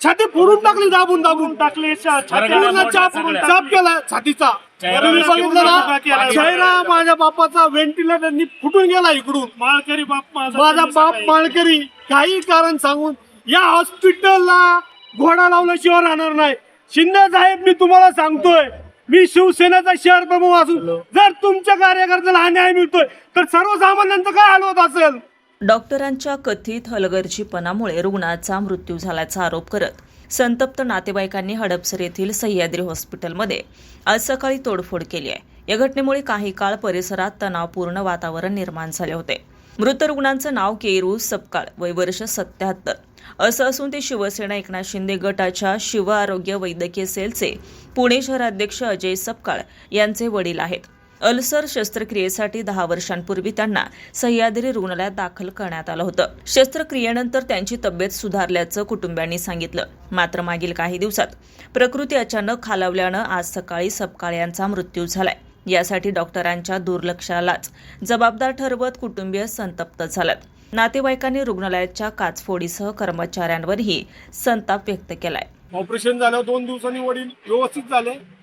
छाती फोडून टाकली दाबून दाबून. टाकले चाप चाप केला छातीचा. चेहरा तुम्ही बघितलं ना केला. चेहरा माझ्या बापाचा व्हेंटिलेटरनी फुटून गेला इकडून. माळकरी बाप माझा बाप माळकरी. काही कारण सांगून या हॉस्पिटलला घोडा लावल्याशिवाय राहणार नाही. शिंदे साहेब मी तुम्हाला सांगतोय मी शिवसेनेचा शहर प्रमुख असून जर तुमच्या कार्यकर्त्याला अन्याय मिळतोय तर सर्वसामान्यांचं काय हाल होत असेल? डॉक्टरांच्या कथित हलगर्जीपणामुळे रुग्णाचा मृत्यू झाल्याचा आरोप करत संतप्त नातेवाईकांनी हडपसर येथील सह्याद्री हॉस्पिटलमध्ये आज सकाळी तोडफोड केली आहे. या घटनेमुळे काही काळ परिसरात तणावपूर्ण वातावरण निर्माण झाले होते. मृत रुग्णांचं नाव केरू सपकाळ वय वर्ष सत्याहत्तर. असं असून ते शिवसेना एकनाथ शिंदे गटाच्या शिव आरोग्य वैद्यकीय सेलचे पुणे शहराध्यक्ष अजय सपकाळ यांचे वडील आहेत. अल्सर शस्त्रक्रियेसाठी दहा वर्षांपूर्वी त्यांना सह्याद्री रुग्णालयात दाखल करण्यात आलं होतं. शस्त्रक्रियेनंतर त्यांची तब्येत सुधारल्याचं कुटुंबियांनी सांगितलं. मात्र मागील काही दिवसात प्रकृती अचानक खालावल्यानं आज सकाळी सपकाळ यांचा मृत्यू झालाय. यासाठी डॉक्टरांच्या दुर्लक्षालाच जबाबदार ठरवत कुटुंबीय संतप्त झाल्यात. नातेवाईकांनी रुग्णालयाच्या काचफोडीसह कर्मचाऱ्यांवरही संताप व्यक्त केलाय. ऑपरेशन झालं दोन दिवसांनी वडील व्यवस्थित झाले.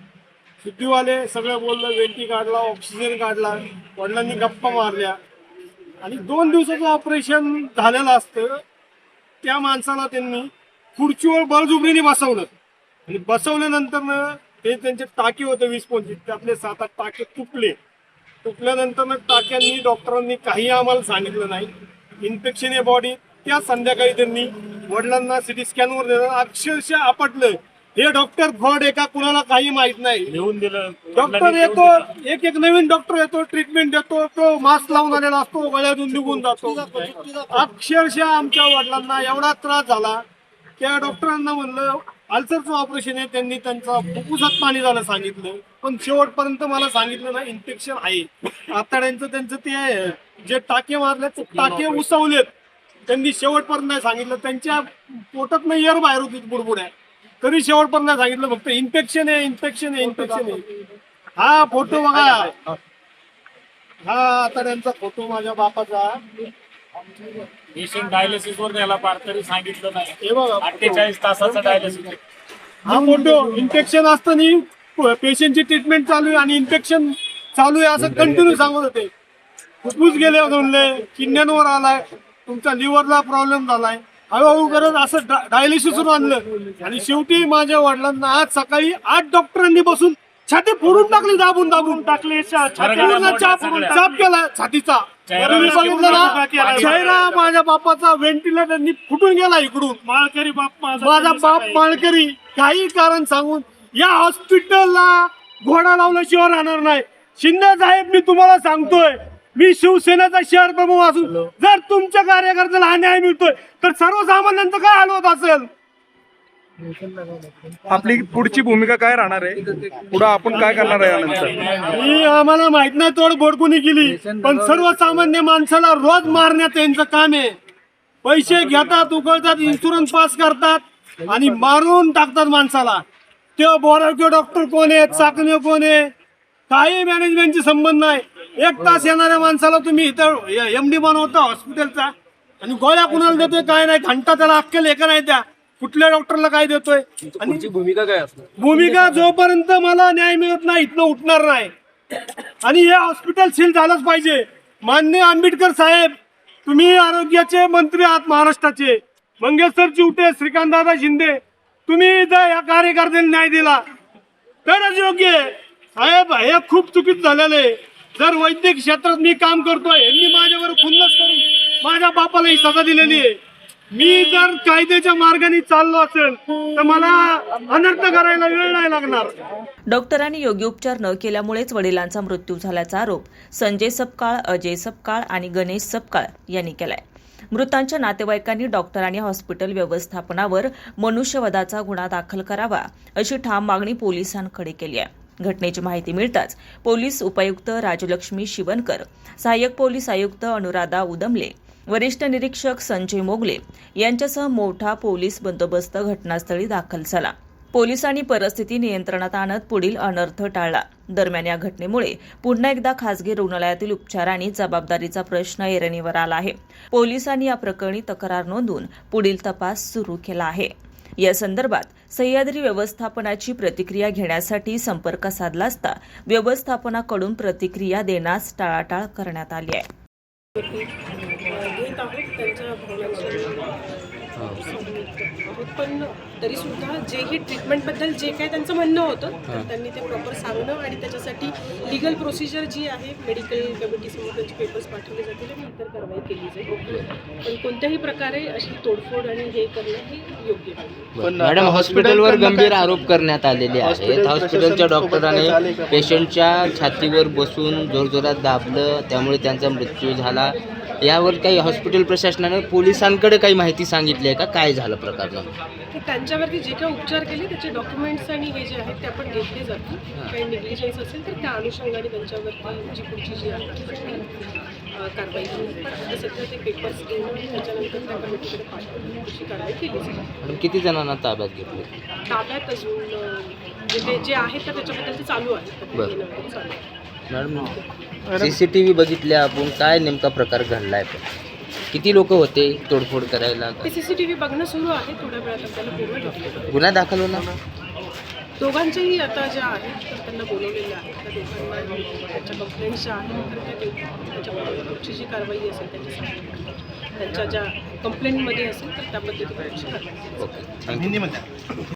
शुद्धीवाले सगळं बोललं वेंटी काढला ऑक्सिजन काढला वडिलांनी गप्पा मारल्या. आणि दोन दिवसाचं ऑपरेशन झालेलं असतं. त्या माणसाला त्यांनी खुर्चीवर बळजुबरीने बसवलं. आणि बसवल्यानंतर ते त्यांचे टाके होते वीस पंचवीस त्यातले सात आठ टाके तुटले. तुटल्यानंतर टाक्यांनी डॉक्टरांनी काही आम्हाला सांगितलं नाही. इन्फेक्शन आहे बॉडी त्या संध्याकाळी त्यांनी वडिलांना सिटी स्कॅनवर देणं अक्षरशः आपटलं. हे डॉक्टर फ्रॉड आहे का? कुणाला काही माहीत नाही. लिहून दिलं. डॉक्टर येतो एक एक नवीन डॉक्टर येतो ट्रीटमेंट देतो तो मास्क लावून आलेला असतो गळ्यातून निघून जातो. अक्षरशः आमच्या वडिलांना एवढा त्रास झाला त्या डॉक्टरांना म्हणलं अल्सरचं ऑपरेशन आहे त्यांनी त्यांचा फुफ्फुसात पाणी झालं सांगितलं. पण शेवटपर्यंत मला सांगितलं ना इन्फेक्शन आहे. आतड्यांचं त्यांचं ते जे टाके मारले ते टाके उसवलेत. त्यांनी शेवटपर्यंत नाही सांगितलं. त्यांच्या पोटात एअर बाहेर होती बुडबुड्या. तरी शेवटपर्यंत नाही सांगितलं फक्त इन्फेक्शन आहे इन्फेक्शन आहे इन्फेक्शन आहे. हा फोटो बघा. हा आता त्यांचा फोटो माझ्या बापाचा. पेशंट डायलिसिस वर पार तरी सांगितलं नाही. हे बघा अठ्ठेचाळीस तासाचा डायलिसिस हा फोटो इन्फेक्शन असताना पेशंटची ट्रीटमेंट चालू आहे आणि इन्फेक्शन चालू आहे असं कंटिन्यू सांगत होते. फुफ्फुस गेले म्हणले किडण्यांवर आलाय. तुमच्या लिव्हरला प्रॉब्लेम झालाय. हळूहळू करत असं डायलिसिसवर आणलं. आणि शेवटी माझ्या वडिलांना आज सकाळी आठ डॉक्टरांनी बसून छाती फोडून टाकली दाबून दाबून. टाकले चाप चाप केला छातीचा. चेहरा माझ्या बापाचा व्हेंटिलेटरनी फुटून गेला इकडून. माळकरी बाप माझा बाप माळकरी. काही कारण सांगून या हॉस्पिटलला घोडा लावल्याशिवाय राहणार नाही. शिंदे साहेब मी तुम्हाला सांगतोय मी शिवसेनेचा शहर प्रमुख असून जर तुमच्या कार्यकर्त्याला अन्याय मिळतोय तर सर्वसामान्यांचं काय हाल होत असेल? आपली पुढची भूमिका काय राहणार आहे? पुढे आपण काय करणार आहे यानंतर? ही आम्हाला माहीत नाही तोड बोडकुनी केली पण सर्वसामान्य माणसाला रोज मारण्यात यांचं काम आहे. पैसे घेतात उकळतात इन्शुरन्स पास करतात आणि मारून टाकतात माणसाला. ते बोरावके डॉक्टर कोण आहेत चाकणे कोण आहे? काही मॅनेजमेंटची संबंध नाही. एक तास येणाऱ्या माणसाला तुम्ही इथं एम डी बनवता हॉस्पिटलचा आणि गोळ्या कुणाला देतोय काय नाही घंटा त्याला अक्कल एका नाही त्या? कुठल्या डॉक्टरला काय देतोय? आणि भूमिका काय असणार? भूमिका जोपर्यंत मला न्याय मिळत नाही इथनं उठणार नाही. आणि हे हॉस्पिटल सील झालंच पाहिजे. मान्य आंबेडकर साहेब तुम्ही आरोग्याचे मंत्री आहात महाराष्ट्राचे. मंगेशर चिवटे श्रीकांतदादा शिंदे. तुम्ही जर या कार्यकर्त्यांनी न्याय दिला तरच योग्य आहे. साहेब हे खूप चुकीच झालेलं आहे. जर वैद्यक क्षेत्रात मी काम करतोय यांनी माझ्यावर खुन्नस करून माझ्या बापाला ही सजा दिलेली आहे. मी जर कायद्याच्या मार्गाने चाललो असेल तर मला अनर्थ करायला वेळ नाही लागणार. डॉक्टरांनी योग्य उपचार न केल्यामुळेच वडिलांचा मृत्यू झाल्याचा आरोप संजय सपकाळ अजय सपकाळ आणि गणेश सपकाळ यांनी केलाय. मृतांच्या नातेवाईकांनी डॉक्टरांनी हॉस्पिटल व्यवस्थापनावर मनुष्यवधाचा गुन्हा दाखल करावा अशी ठाम मागणी पोलिसांकडे केली आहे. घटनेची माहिती मिळताच पोलीस उपायुक्त राजलक्ष्मी शिवनकर सहाय्यक पोलीस आयुक्त अनुराधा उदमले वरिष्ठ निरीक्षक संजय मोगले यांच्यासह मोठा पोलीस बंदोबस्त घटनास्थळी दाखल झाला. पोलिसांनी परिस्थिती नियंत्रणात आणत पुढील अनर्थ टाळला. दरम्यान या घटनेमुळे पुन्हा एकदा खासगी रुग्णालयातील उपचार आणि जबाबदारीचा प्रश्न ऐरणीवर आला आहे. पोलिसांनी या प्रकरणी तक्रार नोंदवून पुढील तपास सुरू केला आहे. या संदर्भात सह्याद्री व्यवस्थापनाची प्रतिक्रिया घेण्यासाठी संपर्क साधला असता व्यवस्थापनाकडून प्रतिक्रिया देण्यास टाळाटाळ करण्यात आली आहे घेत आहोत त्यांच्या भावनांचं पण तरी सुद्धा जे ही ट्रीटमेंटबद्दल जे काय त्यांचं म्हणणं होतं तर त्यांनी ते प्रॉपर सांगणं आणि त्याच्यासाठी लिगल प्रोसिजर जी आहे मेडिकल कमिटीसमोर त्यांचे पेपर्स पाठवले जातील आणि इतर कारवाई केली जाईल. पण कोणत्याही प्रकारे अशी तोडफोड आणि हे करणं हे योग्य नाही. मॅडम हॉस्पिटलवर गंभीर आरोप करण्यात आलेले आहेत. हॉस्पिटलच्या डॉक्टरांनी पेशंटच्या छातीवर बसून जोरजोरात दाबलं त्यामुळे त्यांचा मृत्यू झाला. यावर काही हॉस्पिटल प्रशासनानं पोलिसांकडे काही माहिती सांगितली आहे का? काय झालं प्रकार त्यांच्यावरती जे काही उपचार केले त्याचे डॉक्युमेंट्स आणि हे जे आहेत ते आपण घेतले जातील. काही निग्लिजन्स असेल तर त्या अनुषंगाने त्यांच्यावरती जी पुढची जी आहे ती, अ, कारवाई होईल पण आता सध्या ते पेपर्स घेऊन आणि त्याच्यानंतर त्या कमिटीकडे पाठवून पुढची कारवाई केली जाईल. आणि किती जणांना ताब्यात घेतले? ताब्यात अजून अ, जे आहेत तर त्याच्याबद्दल ते चालू आहे. बरं. Madam C C T V बघितल्या आपण काय नेमका प्रकार घडलाय पण? किती लोक होते तोडफोड करायला? ते सी सी टी व्ही बघणं सुरू आहे थोड्या वेळात आपल्याला गुन्हा दाखल होणार? दोघांच्याही आता ज्या आहेत तर त्यांना बोलवलेलं आहे. त्या दोघांना त्यांच्या कंप्लेंट्स ज्या आहेत तर त्या देऊ. त्याच्यामध्ये पुढची जी कारवाई असेल त्याच्यासाठी त्यांच्या ज्या कंप्लेंटमध्ये असेल तर त्या पद्धतीने पुढची कारवाई. Okay thank you.